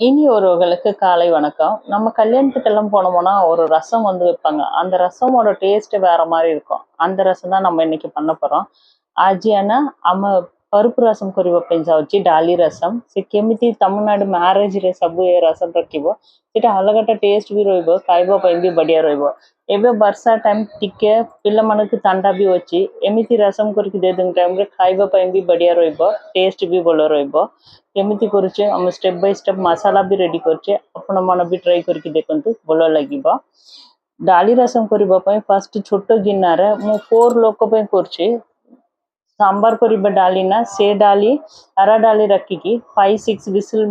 இனி ஒருவர்களுக்கு காலை வணக்கம். நம்ம கல்யாணத்துக்கெல்லாம் போனோம்னா ஒரு ரசம் வந்து வைப்பாங்க. அந்த ரசமோட டேஸ்ட் வேற மாதிரி இருக்கும். அந்த ரசம் தான் நம்ம இன்னைக்கு பண்ண போறோம். ஆஜியான அம ଅରୁପ ରସମ କରିବା ପାଇଁ ଯାଉଛି ଡାଲି ରସମ ସେ କେମିତି ତମନାଡୁ ମ୍ୟାରେଜରେ ସବୁ ଏ ରସମ ରଖିବ ସେଟା ଅଲଗାଟା ଟେଷ୍ଟ ବି ରହିବ ଖାଇବା ପାଇଁ ବି ବଢ଼ିଆ ରହିବ ଏବେ ବର୍ଷା ଟାଇମ୍ ଟିକେ ପିଲାମାନଙ୍କୁ ଥଣ୍ଡା ବି ଅଛି ଏମିତି ରସମ କରିକି ଦେଇଦେବୁ ଟାଇମ୍ରେ ଖାଇବା ପାଇଁ ବି ବଢ଼ିଆ ରହିବ ଟେଷ୍ଟ ବି ଭଲ ରହିବ କେମିତି କରୁଛେ ଆମେ ଷ୍ଟେପ୍ ବାଇ ଷ୍ଟେପ୍ ମସଲା ବି ରେଡ଼ି କରୁଛେ ଆପଣମାନେ ବି ଟ୍ରାଏ କରିକି ଦେଖନ୍ତୁ ଭଲ ଲାଗିବ ଡାଲି ରସମ କରିବା ପାଇଁ ଫାର୍ଷ୍ଟ ଛୋଟ ଗିନାରେ ମୁଁ ଫୋର୍ ଲୋକ ପାଇଁ କରୁଛି ସାମ୍ବାର କରିବା ଡାଲି ନା ସେ ଡାଲି ଆରା ଡାଲି ରଖିକି ଫାଇଭ୍ ସିକ୍ସ ବିସିଲ୍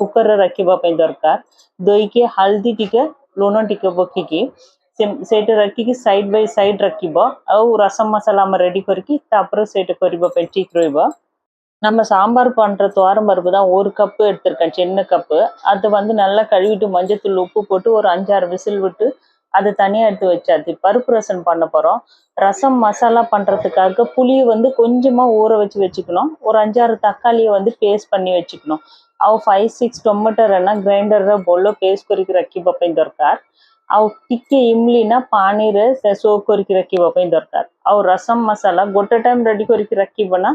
କୁକରରେ ରଖିବା ପାଇଁ ଦରକାର ଦହିକି ହଳଦୀ ଟିକେ ଲୁଣ ଟିକେ ପକେଇକି ସେ- ସେଇଟା ରଖିକି ସାଇଡ୍ ବାଇ ସାଇଡ୍ ରଖିବ ଆଉ ରସମ ମସଲା ଆମେ ରେଡି କରିକି ତାପରେ ସେଇଟା କରିବା ପାଇଁ ଠିକ୍ ରହିବ நம்ம சாம்பார் பண்ற துவரம் பருப்பு தான் ஒரு கப்பு எடுத்திருக்கேன் சின்ன கப்பு அதை வந்து நல்லா கழுவிட்டு மஞ்சத்தூள் உப்பு போட்டு ஒரு அஞ்சாறு விசில் விட்டு அது தனியாக எடுத்து வச்சாச்சு பருப்பு ரசம் பண்ண போகிறோம் ரசம் மசாலா பண்ணுறதுக்காக புளியை வந்து கொஞ்சமாக ஊற வச்சு வச்சுக்கணும் ஒரு அஞ்சாறு தக்காளியை வந்து பேஸ்ட் பண்ணி வச்சுக்கணும் ಅವು ಫೈ ಸಿಕ್ಸ್ ಟೊಮೆಟೊ ಅನ್ನ ಗ್ರೈಂಡರ್ ಬೊಳ್ಳೋ ಪೇಸ್ಟ್ ಕೊರಿಕಿ ರಕ್ಕಿ ಬಪ್ಪೈನ್ ದೊರಕಾರ್ ಅವು ಟಿಕ್ಕೆ ಇಮ್ಲಿನ ಪಾನೀರ್ ಸೋಪ್ ಕೊರಿಕಿ ರಕ್ಕಿ ಬಪ್ಪೈನ್ ದೊರಕಾರ್ ಅವು ರಸಂ ಮಸಾಲ ಗೊಟ್ಟ ಟೈಮ್ ರೆಡಿ ಕೊರಿಕಿ ರಕ್ಕಿ ಬಣ್ಣ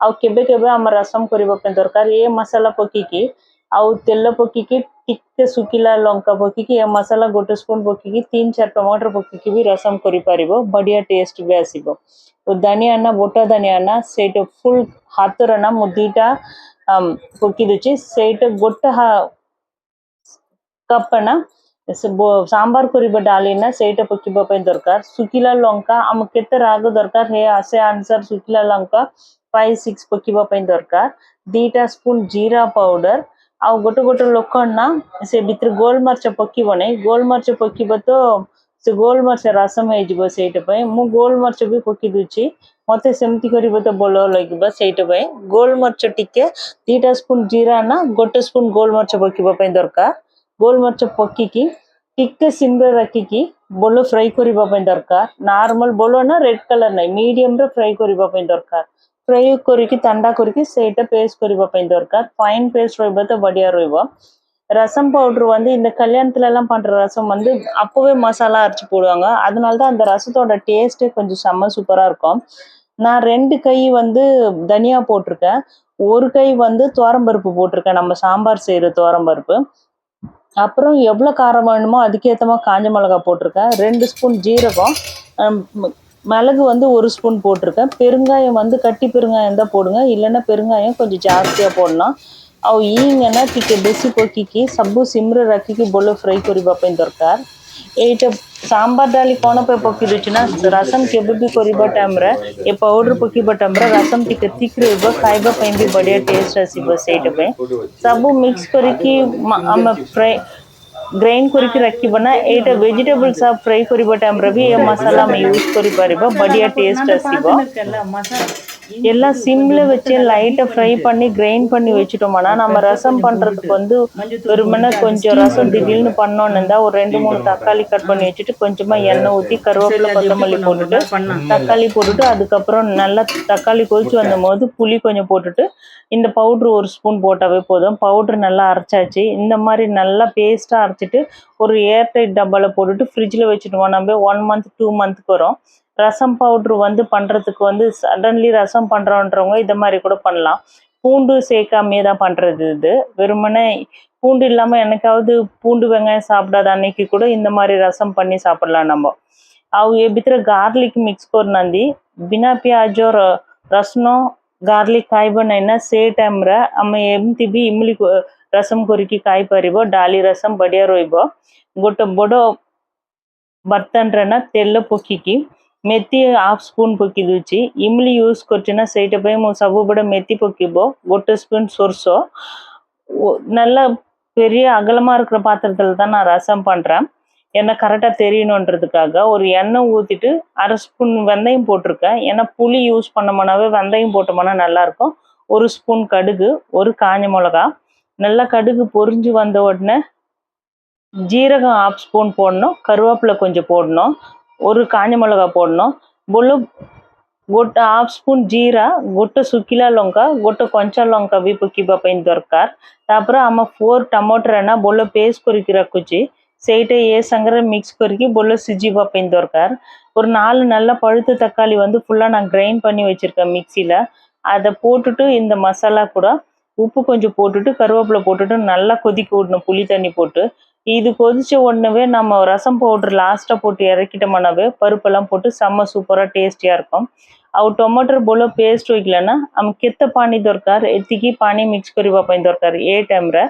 ಅವು ಕೆಬ್ಬೆ ಕೆಬ್ಬೆ ಅಮ್ಮ ರಸಂ ಕೊರಿ ಬಪ್ಪೈನ್ ದೊರಕಾರ್ ಏ ಮಸಾಲ ಪೊಕ್ಕಿಕಿ ଆଉ ତେଲ ପକେଇକି ଟିକେ ଶୁଖିଲା ଲଙ୍କା ପକେଇକି ଏ ମସଲା ଗୋଟେ ସ୍ପୁନ୍ ପକେଇକି ତିନି ଚାରି ଟମାଟର ପକେଇକି ବି ରସମ କରିପାରିବ ବଢିଆ ଟେଷ୍ଟ ବି ଆସିବ ଓ ଧନିଆ ନା ବୋଟା ଧନିଆ ନା ସେଇଟା ଫୁଲ୍ ହାତରେ ନା ମୁଁ ଦିଟା ଆମ୍, ପକେଇ ଦଉଛି ସେଇଟା ଗୋଟେ ହା- କପ୍ ନା ସେ ବୋ- ସାମ୍ବାର କରିବା ଡାଲି ନା ସେଇଟା ପକେଇବା ପାଇଁ ଦରକାର ଶୁଖିଲା ଲଙ୍କା ଆମକୁ କେତେ ରାଗ ଦରକାର ହେ ସେ ଅନୁସାର ଶୁଖିଲା ଲଙ୍କା ଫାଇଭ୍ ସିକ୍ସ ପକେଇବା ପାଇଁ ଦରକାର ଦିଟା ସ୍ପୁନ୍ ଜିରା ପାଉଡର ଆଉ ଗୋଟେ ଗୋଟେ ଲୋକ ନା ସେ ଭିତରେ ଗୋଲମରିଚ ପକେଇବ ନାହିଁ ଗୋଲମରିଚ ପକେଇବ ତ ସେ ଗୋଲମରିଚ ରସମ ହେଇଯିବ ସେଇଟା ପାଇଁ ମୁଁ ଗୋଲମରିଚ ବି ପକେଇ ଦଉଛି ମତେ ସେମିତି କରିବ ତ ଭଲ ଲାଗିବ ସେଇଟା ପାଇଁ ଗୋଲମରିଚ ଟିକେ ଦିଟା ସ୍ପୁନ୍ ଜିରା ନା ଗୋଟେ ସ୍ପୁନ୍ ଗୋଲମରିଚ ପକେଇବା ପାଇଁ ଦରକାର ଗୋଲମରିଚ ପକେଇକି ଟିକେ ସିମ୍ରେ ରଖିକି ବୋଲ ଫ୍ରାଏ କରିବା ପାଇଁ ଦରକାର ନର୍ମାଲ ବୋଲ ନା ରେଡ୍ କଲର୍ ନାହିଁ ମିଡିୟମରେ ଫ୍ରାଏ କରିବା ପାଇଁ ଦରକାର ஃப்ரை କରିକି ଥଣ୍ଡா କରିକି ସେଇଟା பேஸ்ட் କରିବା ପାଇଁ ଦରକାର ஃபைன் பேஸ்ட் ରହିବ ତ ବଢିଆ ରହିବ ரசம் பவுடர் வந்து இந்த கல்யாணத்துல எல்லாம் பண்ற ரசம் வந்து அப்பவே மசாலா அரைச்சு போடுவாங்க அதனால தான் அந்த ரசத்தோட டேஸ்டே கொஞ்சம் செம்ம சூப்பரா இருக்கும் நான் ரெண்டு கை வந்து தனியா போட்டிருக்கேன் ஒரு கை வந்து துவரம்பருப்பு போட்டிருக்கேன் நம்ம சாம்பார் செய்யற துவரம்பருப்பு அப்புறம் எவ்வளோ காரம் வேணுமோ அதுக்கேற்ற மாதிரி காஞ்ச மிளகாய் போட்டிருக்கேன் ரெண்டு ஸ்பூன் ஜீரகம் ஹம், ம- மிளகு வந்து ஒரு ஸ்பூன் போட்டிருக்கேன் பெருங்காயம் வந்து கட்டி பெருங்காயம் தான் போடுங்க இல்லைன்னா பெருங்காயம் கொஞ்சம் ஜாஸ்தியாக போடணும் ଆଉ ଇଙ୍ଗନା ଟିକେ ବେଶୀ ପକେଇକି ସବୁ ସିମ୍ରେ ରଖିକି ଭଲ ଫ୍ରାଏ କରିବା ପାଇଁ ଦରକାର ଏଇଟା ସାମ୍ବାର ଡାଲି କ'ଣ ପାଇଁ ପକେଇ ଦେଉଛି ନା ରସମ କେବେ ବି କରିବା ଟାଇମ୍ରେ ଏ ପାଉଡର ପକେଇବା ଟାଇମ୍ରେ ରସମ ଟିକେ ଥିକ୍ ରହିବ ଖାଇବା ପାଇଁ ବି ବଢ଼ିଆ ଟେଷ୍ଟ ଆସିବ ସେଇଟା ପାଇଁ ସବୁ ମିକ୍ସ କରିକି ମ- ଆମେ ଫ୍ରାଏ ಗ್ರೈಂಡ್ ಕೊರಿಕೆ ರಕ್ಕಿಬನ ಏಟ ವೆಜಿಟೇಬಲ್ಸ್ ಫ್ರೈ ಕೊರಿಬ ಟೈಮ್ ರವಿ ಮಸಾಲಾ ಮೈ ಯೂಸ್ ಕೊರಿಬಾರಿಬ ಬಡಿಯ ಟೇಸ್ಟ್ ಹಸಿಬ ಮಸಾಲ எல்லாம் சிம்ல வச்சு லைட்டை ஃப்ரை பண்ணி கிரைண்ட் பண்ணி வச்சுட்டோம்னா நம்ம ரசம் பண்றதுக்கு வந்து வெறுமனே கொஞ்சம் ரசம் திடீர்னு பண்ணோன்னு இருந்தா ஒரு ரெண்டு மூணு தக்காளி கட் பண்ணி வச்சுட்டு கொஞ்சமா எண்ணெய் ஊத்தி கருவேப்பிலை கொத்தமல்லி போட்டுட்டு தக்காளி போட்டுட்டு அதுக்கப்புறம் நல்லா தக்காளி கொதிச்சு வந்த போது புளி கொஞ்சம் போட்டுட்டு இந்த பவுட்ரு ஒரு ஸ்பூன் போட்டாவே போதும். பவுட்ரு நல்லா அரைச்சாச்சு. இந்த மாதிரி நல்லா பேஸ்ட்டாக அரைச்சிட்டு ஒரு ஏர்டைட் டப்பாவில் போட்டுட்டு ஃப்ரிட்ஜில் வச்சுட்டு நம்ம ஒன் மந்த் டூ மந்த்துக்கு வரும். ரசம் பவுட்ரு வந்து பண்ணுறதுக்கு வந்து சடன்லி ரசம் பண்ணுறோன்றவங்க இந்த மாதிரி கூட பண்ணலாம் பூண்டு சேர்க்காமே தான் பண்ணுறது இது வெறுமனே பூண்டு இல்லாமல் என்னைக்காவது பூண்டு வெங்காயம் சாப்பிடாத அன்னைக்கு கூட இந்த மாதிரி ரசம் பண்ணி சாப்பிடலாம் நம்ம ଆଉ ଏ ଭିତରେ ଗାର୍ଲିକ ମିକ୍ସ କରୁନାହାନ୍ତି ବିନା ପିଆଜ ର- ରସୁଣ ଗାର୍ଲିକ ଖାଇବ ନାହିଁ ନା ସେ ଟାଇମ୍ରେ ଆମେ ଏମିତି ବି ଇମଲି କ- ରସମ କରିକି ଖାଇପାରିବ ଡାଲି ରସମ ବଢ଼ିଆ ରହିବ ଗୋଟେ ବଡ଼ ବର୍ତ୍ତନରେ ନା ତେଲ ପକେଇକି methi half spoon half spoon இம்லி யூஸ் యూస్ சைட்டை போய் సబ్బుబడ மெத்தி పొக்கிబோ ఒట్టు ஸ்பூன் சொர்ஸோ நல்ல பெரிய அகலமாக இருக்கிற பாத்திரத்தில் தான் நான் ரசம் பண்ணுறேன் என்ன கரெக்டாக தெரியணுன்றதுக்காக ஒரு எண்ணெய் ஊற்றிட்டு அரை ஸ்பூன் வெந்தயம் போட்டிருக்கேன். ஏன்னா புளி யூஸ் பண்ணோம்னாவே வெந்தயம் போட்டோம்னா நல்லாயிருக்கும் ஒரு ஸ்பூன் கடுகு ஒரு காஞ்ச மிளகா. நல்லா கடுகு பொரிஞ்சு வந்த உடனே ஜீரகம் ஆஃப் ஸ்பூன் போடணும். கருவேப்பிலை கொஞ்சம் போடணும். ஒரு காஞ்சி மிளகா போடணும். బొల్లు గొట్ట ஆஃப் ஸ்பூன் ஜீரா గొట్ట சுக்கிலா లొంక గొట్ట கொஞ்சம் లొంక வீப்பு కిబ్బ పైన దొరకార్ తాపరే అమ్మ ఫోర్ టమోటరన பொல்ல பேஸ்ட் కొరికి குச்சி செய்யிட்டு ஏ சங்கர மிக்ஸ் கொறுக்கி பொல்ல சிஜி பெயின் தோற்கார் ஒரு நாலு நல்ல பழுத்து தக்காளி வந்து ஃபுல்லாக நான் கிரைண்ட் பண்ணி வச்சுருக்கேன் மிக்சியில் அதை போட்டுட்டு இந்த மசாலா கூட உப்பு கொஞ்சம் போட்டுட்டு கருவேப்பிலை போட்டுட்டு நல்லா கொதிக்க விடணும் புளி தண்ணி போட்டு. இது கொதிச்ச உடனே நம்ம ரசம் பவுடர் லாஸ்ட்டாக போட்டு இறக்கிட்டோம்னாவே பருப்பெல்லாம் போட்டு செம்ம சூப்பராக டேஸ்டியாக இருக்கும் ଆଉ ଟମାଟର ଭଲ ପେଷ୍ଟ ହୋଇଗଲା ନା ଆମେ କେତେ ପାଣି ଦରକାର ଏତିକି ପାଣି ମିକ୍ସ କରିବା ପାଇଁ ଦରକାର ଏ ଟାଇମ୍ରେ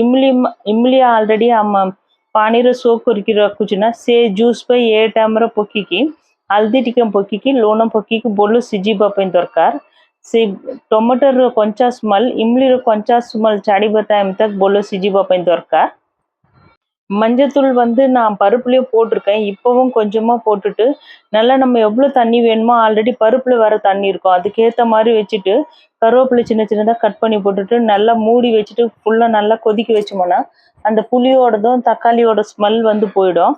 ଇମଲି ଇମଲି ଅଲରେଡ଼ି ଆମ ପାଣିରେ ସୋକ୍ କରିକି ରଖୁଛି ନା ସେ ଜୁସ୍ ପାଇଁ ଏ ଟାଇମ୍ରେ ପକେଇକି ହଳଦୀ ଟିକେ ପକେଇକି ଲୁଣ ପକେଇକି ଭଲ ସିଝିବା ପାଇଁ ଦରକାର ସେ ଟମାଟରର କଞ୍ଚା ସ୍ମେଲ୍ ଇମଲିର କଞ୍ଚା ସ୍ମେଲ୍ ଛାଡ଼ିବା ଟାଇମ୍ ତକ୍ ଭଲ ସିଝିବା ପାଇଁ ଦରକାର மஞ்சத்தூள் வந்து நான் பருப்புலேயே போட்டிருக்கேன். இப்போவும் கொஞ்சமாக போட்டுட்டு நல்லா நம்ம எவ்வளோ தண்ணி வேணுமோ ஆல்ரெடி பருப்பில் வர தண்ணி இருக்கும். அதுக்கேற்ற மாதிரி வச்சுட்டு கருவேப்பிலை சின்ன சின்னதாக கட் பண்ணி போட்டுட்டு நல்லா மூடி வச்சுட்டு ஃபுல்லாக நல்லா கொதிக்க வச்சோம்னா அந்த புளியோடதும் தக்காளியோட ஸ்மெல் வந்து போயிடும்.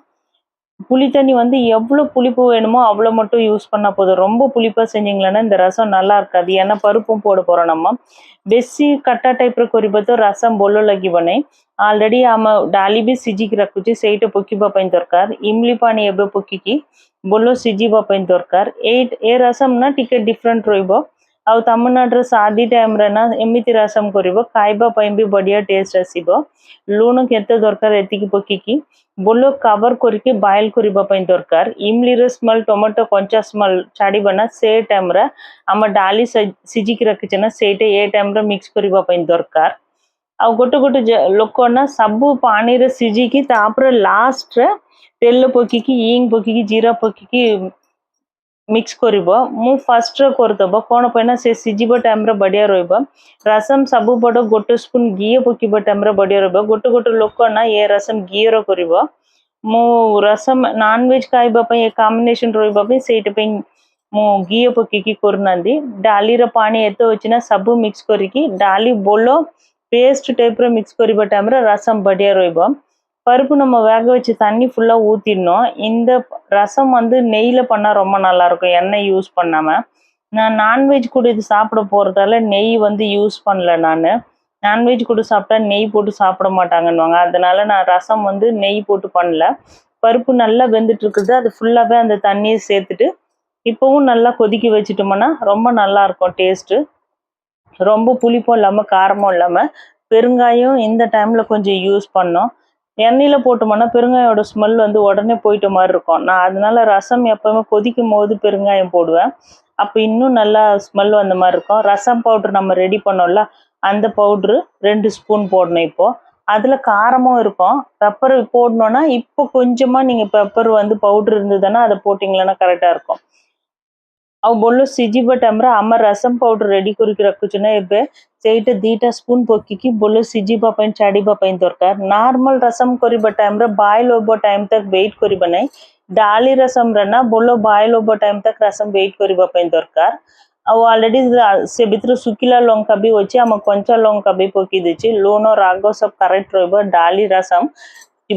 புளி தண்ணி வந்து எவ்வளோ புளிப்பு வேணுமோ அவ்வளோ மட்டும் யூஸ் பண்ணால் போதும் ரொம்ப புளிப்பாக செஞ்சிங்களேன்னா இந்த ரசம் நல்லா இருக்காது ஏன்னா பருப்பும் போட போகிறோம் நம்ம ବେଶୀ ଖଟା ଟାଇପ୍ର କରିବ ତ ରାସମ ଭଲ ଲାଗିବ ନାହିଁ ଅଲରେଡ଼ି ଆମ ଡାଲି ବି ସିଝିକି ରଖୁଛି ସେଇଟା ପକାଇବା ପାଇଁ ଦରକାର ଇମଲି ପାଣି ଏବେ ପକେଇକି ଭଲ ସିଝିବା ପାଇଁ ଦରକାର ଏଇ ଏ ରସମ ନା ଟିକେ ଡିଫରେଣ୍ଟ ରହିବ ଆଉ ତାମିଲନାଡୁର ଶାଦି ଟାଇମ୍ରେ ନା ଏମିତି ରସମ କରିବ ଖାଇବା ପାଇଁ ବି ବଢ଼ିଆ ଟେଷ୍ଟ ଆସିବ ଲୁଣ କେତେ ଦରକାର ଏତିକି ପକେଇକି ଭଲ କଭର କରିକି ବଏଲ୍ କରିବା ପାଇଁ ଦରକାର ଇମଲିର ସ୍ମେଲ୍ ଟମାଟୋ କଞ୍ଚା ସ୍ମେଲ୍ ଛାଡ଼ିବ ନା ସେ ଟାଇମ୍ରେ ଆମ ଡାଲି ସିଝିକି ରଖିଛେ ନା ସେଇଟା ଏ ଟାଇମ୍ରେ ମିକ୍ସ କରିବା ପାଇଁ ଦରକାର ଆଉ ଗୋଟେ ଗୋଟେ ଲୋକ ନା ସବୁ ପାଣିରେ ସିଝିକି ତାପରେ ଲାଷ୍ଟରେ ତେଲ ପକେଇକି ଇଙ୍ଗ ପକେଇକି ଜିରା ପକେଇକି ମିକ୍ସ କରିବ ମୁଁ ଫାର୍ଷ୍ଟରେ କରିଦେବ କ'ଣ ପାଇଁ ନା ସେ ସିଝିବା ଟାଇମ୍ରେ ବଢ଼ିଆ ରହିବ ରସମ ସବୁ ବଡ ଗୋଟେ ସ୍ପୁନ୍ ଘିଅ ପକାଇବା ଟାଇମ୍ରେ ବଢ଼ିଆ ରହିବ ଗୋଟେ ଗୋଟେ ଲୋକ ନା ଏ ରସମ ଘିଅର କରିବ ମୁଁ ରସମ ନନ୍ଭେଜ୍ ଖାଇବା ପାଇଁ ଏ କମ୍ବିନେସନ୍ ରହିବା ପାଇଁ ସେଇଟା ପାଇଁ ମୁଁ ଘିଅ ପକେଇକି କରୁନାହାନ୍ତି ଡାଲିର ପାଣି ଏତେ ଅଛି ନା ସବୁ ମିକ୍ସ କରିକି ଡାଲି ବୋଲ ପେଷ୍ଟ ଟାଇପ୍ର ମିକ୍ସ କରିବା ଟାଇମ୍ରେ ରସମ ବଢ଼ିଆ ରହିବ பருப்பு நம்ம வேக வச்சு தண்ணி ஃபுல்லாக ஊற்றிடணும் இந்த ரசம் வந்து நெய்யில் பண்ணால் ரொம்ப நல்லாயிருக்கும். எண்ணெய் யூஸ் பண்ணாமல் நான் நான்வெஜ் கூட இது சாப்பிட போகிறதால நெய் வந்து யூஸ் பண்ணல நான். நான்வெஜ் கூட சாப்பிட்டா நெய் போட்டு சாப்பிட மாட்டாங்கன்னுவாங்க. அதனால நான் ரசம் வந்து நெய் போட்டு பண்ணல. பருப்பு நல்லா வெந்துட்டு இருக்குது. அது ஃபுல்லாகவே அந்த தண்ணியை சேர்த்துட்டு இப்போவும் நல்லா கொதிக்க வச்சுட்டோம்னா ரொம்ப நல்லா இருக்கும் டேஸ்ட்டு ரொம்ப புளிப்பும் இல்லாமல் காரமும் இல்லாமல் பெருங்காயம் இந்த டைமில் கொஞ்சம் யூஸ் பண்ணோம். எண்ணெயில் போட்டோம்னா பெருங்காயோட ஸ்மெல் வந்து உடனே போயிட்ட மாதிரி இருக்கும். நான் அதனால ரசம் எப்போவுமே கொதிக்கும் போது பெருங்காயம் போடுவேன். அப்போ இன்னும் நல்லா ஸ்மெல் வந்த மாதிரி இருக்கும். ரசம் பவுட்ரு நம்ம ரெடி பண்ணோம்ல அந்த பவுட்ரு ரெண்டு ஸ்பூன் போடணும் இப்போது அதில் காரமும் இருக்கும். பெப்பர் போடணுன்னா இப்போ கொஞ்சமாக நீங்கள் பெப்பர் வந்து பவுட்ரு இருந்ததுன்னா அதை போட்டிங்களன்னா கரெக்டாக இருக்கும். ଆଉ ଭଲ ସିଝିବା ଟାଇମ୍ରେ ଆମେ ରସମ ପାଉଡ଼ର ରେଡ଼ି କରିକି ରଖୁଛୁ ନା ଏବେ ସେଇଟା ଦୁଇଟା ସ୍ପୁନ୍ ପକେଇକି ଭଲ ସିଝିବା ପାଇଁ ଛାଡ଼ିବା ପାଇଁ ଦରକାର ନର୍ମାଲ ରସମ କରିବା ଟାଇମ୍ରେ ବଏଲ୍ ହେବ ଟାଇମ୍ ତକ୍ ୱେଟ୍ କରିବା ନାହିଁ ଡାଲି ରସମରେ ନା ଭଲ ବଏଲ୍ ହେବ ଟାଇମ୍ ତକ୍ ରସମ ୱେଟ୍ କରିବା ପାଇଁ ଦରକାର ଆଉ ଅଲରେଡ଼ି ସେ ଭିତରେ ଶୁଖିଲା ଲଙ୍କା ବି ଅଛି ଆମ କଞ୍ଚା ଲଙ୍କା ବି ପକେଇ ଦେଇଛି ଲୁଣ ରାଗ ସବୁ କରେକ୍ଟ ରହିବ ଡାଲି ରସମ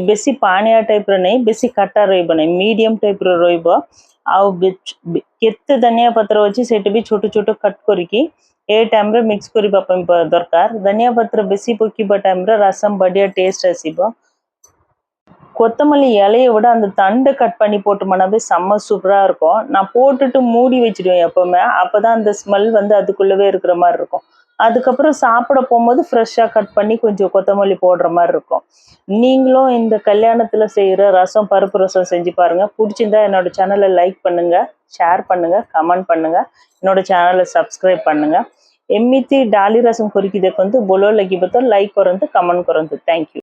ବେଶୀ ପାଣିଆ ଟାଇପ୍ର ନାହିଁ ବେଶୀ ଖଟା ରହିବ ନାହିଁ ମିଡ଼ିୟମ୍ ଟାଇପ୍ର ରହିବ ଆଉ କେତେ ଧନିଆ ପତ୍ର ଅଛି ସେଇଟା ବି ଛୋଟ ଛୋଟ କଟ୍ କରିକି ଏ ଟାଇମ୍ରେ ମିକ୍ସ କରିବା ପାଇଁ ଦରକାର ଧନିଆ ପତ୍ର ବେଶୀ ପକେଇବା ଟାଇମ୍ରେ ரசம் ବଢ଼ିଆ டேஸ்ட் ଆସିବ கொத்தமல்லி இலையை விட அந்த தண்டை கட் பண்ணி போட்டோம்னாவே செம்ம சூப்பராக இருக்கும் நான் போட்டுட்டு மூடி வச்சிடுவேன் எப்போவுமே அப்போ தான் அந்த ஸ்மெல் வந்து அதுக்குள்ளவே இருக்கிற மாதிரி இருக்கும் அதுக்கப்புறம் சாப்பிட போகும்போது ஃப்ரெஷ்ஷாக கட் பண்ணி கொஞ்சம் கொத்தமல்லி போடுற மாதிரி இருக்கும். நீங்களும் இந்த கல்யாணத்தில் செய்கிற ரசம் பருப்பு ரசம் செஞ்சு பாருங்கள் பிடிச்சிருந்தா என்னோடய சேனலை லைக் பண்ணுங்கள் ஷேர் பண்ணுங்கள் கமெண்ட் பண்ணுங்கள் என்னோடய சேனலை சப்ஸ்கிரைப் பண்ணுங்கள் ఎమ్మితి டாலி ரசம் குறிக்கிறதுக்கு வந்து பொலோ లగ్గిపోతే లైక్ కొరంత కమెంట్ కొరంత థ్యాంక్ యూ